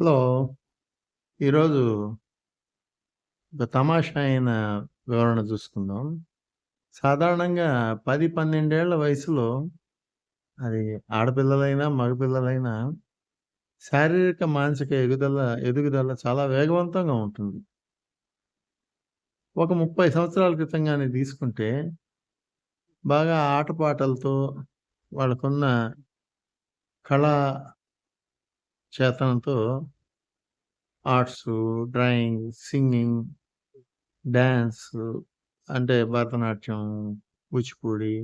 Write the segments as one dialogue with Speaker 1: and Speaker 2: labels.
Speaker 1: Hello. ఈరోజు ఒక తమాషా అయిన వివరణ చూసుకుందాం. సాధారణంగా పది పన్నెండేళ్ళ వయసులో అది ఆడపిల్లలైనా, మగపిల్లలైనా శారీరక, మానసిక ఎగుదల ఎదుగుదల చాలా వేగవంతంగా ఉంటుంది. ఒక 30 సంవత్సరాల క్రితంగానే తీసుకుంటే బాగా ఆటపాటలతో వాళ్ళకున్న కళా చేతనతో ఆర్ట్స్ డ్రాయింగ్, సింగింగ్, డ్యాన్స్ అంటే భరతనాట్యం, కూచిపూడి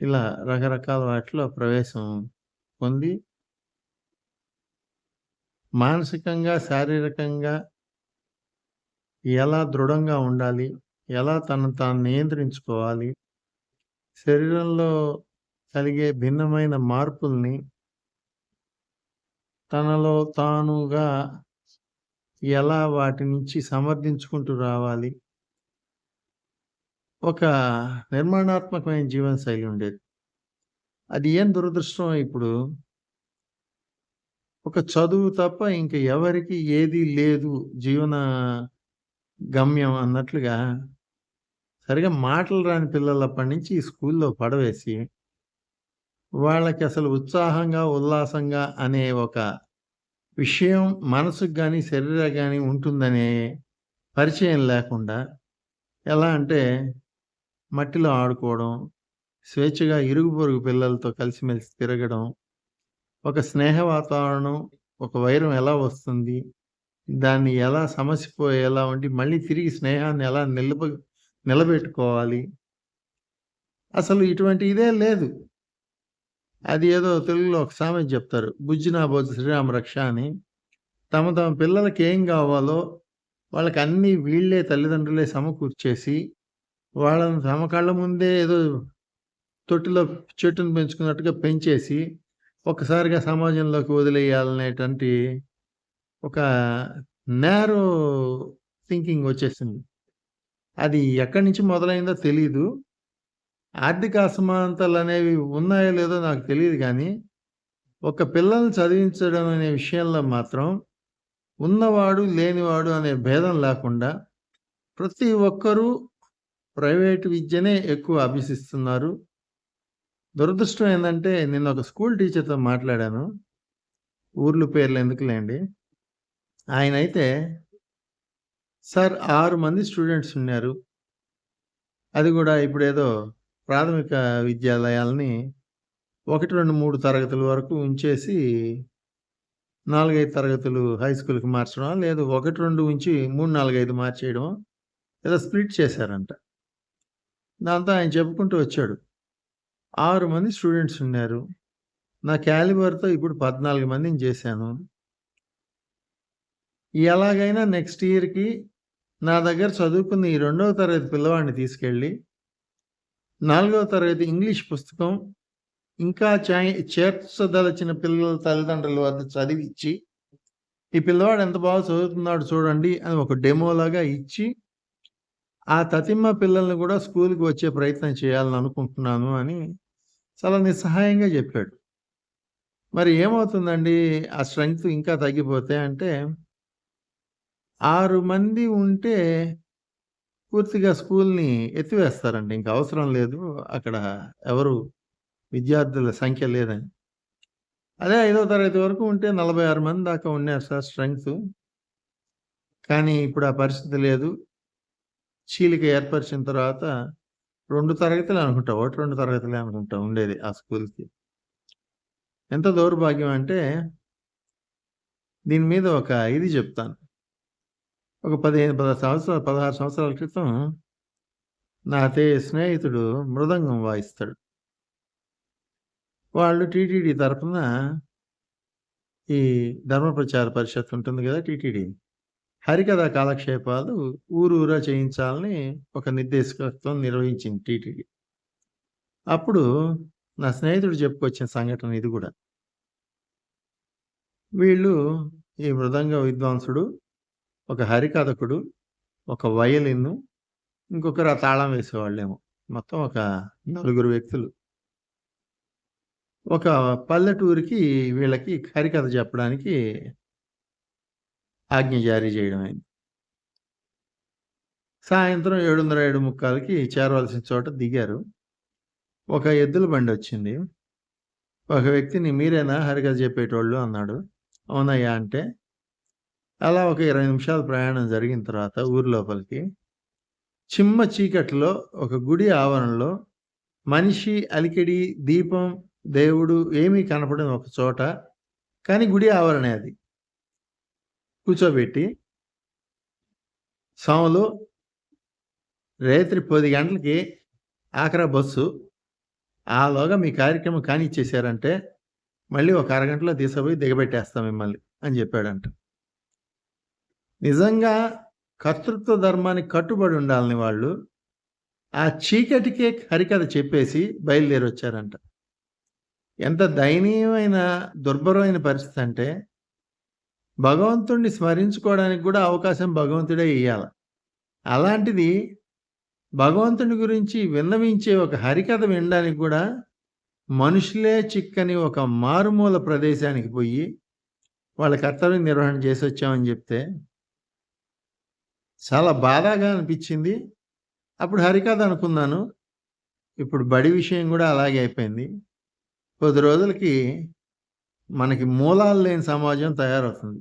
Speaker 1: ఇలా రకరకాల వాటిలో ప్రవేశం పొంది మానసికంగా, శారీరకంగా ఎలా దృఢంగా ఉండాలి? ఎలా తను తాను నియంత్రించుకోవాలి? శరీరంలో కలిగే భిన్నమైన మార్పుల్ని తనలో తానుగా ఎలా వాటి నుంచి సమర్థించుకుంటూ రావాలి? ఒక నిర్మాణాత్మకమైన జీవనశైలి ఉండేది. అది ఏం దురదృష్టం ఇప్పుడు ఒక చదువు తప్ప ఇంక ఎవరికి ఏదీ లేదు జీవన గమ్యం అన్నట్లుగా సరిగ్గా మాటలు రాని పిల్లలప్పటి నుంచి ఈ స్కూల్లో పడవేసి వాళ్ళకి అసలు ఉత్సాహంగా, ఉల్లాసంగా అనే ఒక విషయం మనసుకు కానీ శరీరం కానీ ఉంటుందనే పరిచయం లేకుండా ఎలా అంటే మట్టిలో ఆడుకోవడం, స్వేచ్ఛగా ఇరుగు పొరుగు పిల్లలతో కలిసిమెలిసి తిరగడం, ఒక స్నేహ వాతావరణం, ఒక వైరం ఎలా వస్తుంది? దాన్ని ఎలా సమసిపోయేలా ఉండి మళ్ళీ తిరిగి స్నేహాన్ని ఎలా నిలబ నిలబెట్టుకోవాలి? అసలు ఇటువంటి ఇదే లేదు. అది ఏదో తెలుగులో ఒక సామెత చెప్తారు. 'బుజ్జి నా శ్రీరామ రక్ష' అని. తమ తమ పిల్లలకి ఏం కావాలో వాళ్ళకి అన్నీ వీళ్ళే తల్లిదండ్రులే సమకూర్చేసి వాళ్ళని తమ కళ్ళ ముందే ఏదో తొట్టిలో చెట్టుని పెంచుకున్నట్టుగా పెంచేసి ఒక్కసారిగా సమాజంలోకి వదిలేయాలనేటువంటి ఒక నేరో థింకింగ్ వచ్చేసింది. అది ఎక్కడి నుంచి మొదలైందో తెలీదు. ఆర్థిక అసమానతలు అనేవి ఉన్నాయో లేదో నాకు తెలియదు కానీ ఒక పిల్లల్ని చదివించడం అనే విషయంలో మాత్రం ఉన్నవాడు, లేనివాడు అనే భేదం లేకుండా ప్రతి ఒక్కరూ ప్రైవేట్ విద్యనే ఎక్కువ అభ్యసిస్తున్నారు. దురదృష్టం ఏంటంటే నేను ఒక స్కూల్ టీచర్‌తో మాట్లాడాను. ఊర్లు పేర్లు ఎందుకులేండి ఆయన అయితే సార్ ఆరు మంది స్టూడెంట్స్ ఉన్నారు. అది కూడా ఇప్పుడేదో ప్రాథమిక విద్యాలయాల్ని 1, 2, 3 తరగతుల వరకు ఉంచేసి 4, 5 తరగతులు హై స్కూల్‌కి మార్చడం లేదు 1, 2 ఉంచి 3, 4, 5 మార్చేయడమో స్ప్లిట్ చేశారంట. దాంతో ఆయన చెప్పుకుంటూ వచ్చాడు. ఆరు మంది స్టూడెంట్స్ ఉన్నారు. నా క్యాలిబర్‌తో ఇప్పుడు 14 మందిని చేశాను. ఎలాగైనా నెక్స్ట్ ఇయర్‌కి నా దగ్గర చదువుకున్న ఈ రెండవ తరగతి పిల్లవాడిని తీసుకెళ్ళి, నాలుగవ తరగతి ఇంగ్లీష్ పుస్తకం ఇంకా చేర్చదలచిన పిల్లల తల్లిదండ్రుల వద్ద చదివిచ్చి, ఈ పిల్లవాడు ఎంత బాగా చదువుతున్నాడు చూడండి అని ఒక డెమోలాగా ఇచ్చి, ఆ తతిమ్మ పిల్లల్ని కూడా స్కూల్‌కి వచ్చే ప్రయత్నం చేయాలని అనుకుంటున్నాను అని చాలా నిస్సహాయంగా చెప్పాడు. మరి ఏమవుతుందండి ఆ స్ట్రెంగ్త్ ఇంకా తగ్గిపోతే అంటే ఆరు మంది ఉంటే పూర్తిగా స్కూల్‌ని ఎత్తివేస్తారండి. ఇంకా అవసరం లేదు. అక్కడ ఎవరు విద్యార్థుల సంఖ్య లేదని. అదే ఐదో తరగతి వరకు ఉంటే 46 మంది దాకా ఉన్నారు సార్ స్ట్రెంగ్త్ కానీ ఇప్పుడు ఆ పరిస్థితి లేదు. చీలిక ఏర్పరిచిన తర్వాత రెండు తరగతులే అనుకుంటా. 1, 2 తరగతులే అనుకుంటా ఉండేది ఆ స్కూల్‌కి. ఎంత దౌర్భాగ్యం అంటే దీని మీద ఒక ఇది చెప్తాను. ఒక 15, 16 సంవత్సరాలు 16 సంవత్సరాల క్రితం నా అతే స్నేహితుడు మృదంగం వాయిస్తాడు. వాళ్ళు టీటీడీ తరపున ఈ ధర్మ ప్రచార పరిషత్ ఉంటుంది కదా టీటీడీ. హరికథ కాలక్షేపాలు ఊరు ఊరా చేయించాలని ఒక నిర్దేశకత్వం నిర్వహించింది టీటీడీ. అప్పుడు నా స్నేహితుడు చెప్పుకొచ్చిన సంఘటన ఇది కూడా వీళ్ళు ఈ మృదంగ విద్వాంసుడు, ఒక హరికథకుడు, ఒక వయలిన్ను, ఇంకొకరు ఆ తాళం వేసేవాళ్ళేమో. మొత్తం ఒక నలుగురు వ్యక్తులు. ఒక పల్లెటూరికి వీళ్ళకి హరికథ చెప్పడానికి ఆజ్ఞ జారీ చేయడం అయింది. సాయంత్రం 7:30, 7:45కి చేరవలసిన చోట దిగారు. ఒక ఎద్దుల బండి వచ్చింది ఒక వ్యక్తిని "మీరేనా హరికథ చెప్పేటోళ్ళు" అన్నాడు. "అవునయ్యా" అంటే, అలా ఒక 20 నిమిషాల ప్రయాణం జరిగిన తర్వాత ఊరి లోపలికి, చిమ్మ చీకట్లో ఒక గుడి ఆవరణలో మనిషి, అలికిడి, దీపం, దేవుడు ఏమీ కనపడని ఒక చోట కానీ గుడి ఆవరణే అది. కూర్చోబెట్టి "స్వాములు రేత్రి పది గంటలకి ఆఖరా బస్సు. ఆలోగా మీ కార్యక్రమం కానిచ్చేసారంటే, మళ్ళీ ఒక అరగంటలో తీసుకుపోయి దిగబెట్టేస్తాం మిమ్మల్ని" అని చెప్పాడంట. నిజంగా కర్తృత్వ ధర్మానికి కట్టుబడి ఉండాలని వాళ్ళు, ఆ చీకటికే హరికథ చెప్పేసి బయలుదేరి వచ్చారంట ఎంత దయనీయమైన, దుర్భరమైన పరిస్థితి అంటే, భగవంతుణ్ణి స్మరించుకోవడానికి కూడా అవకాశం భగవంతుడే ఇవ్వాలి అలాంటిది భగవంతుని గురించి విన్నవించే ఒక హరికథ వినడానికి కూడా మనుషులే చిక్కని ఒక మారుమూల ప్రదేశానికి పోయి, వాళ్ళ కర్తవ్యం నిర్వహణ చేసి వచ్చామని చెప్తే చాలా బాధగా అనిపించింది అప్పుడు హరికథ అనుకున్నాను. ఇప్పుడు బడి విషయం కూడా అలాగే అయిపోయింది. కొద్ది రోజులకి మనకి మూలాలు లేని సమాజం తయారవుతుంది.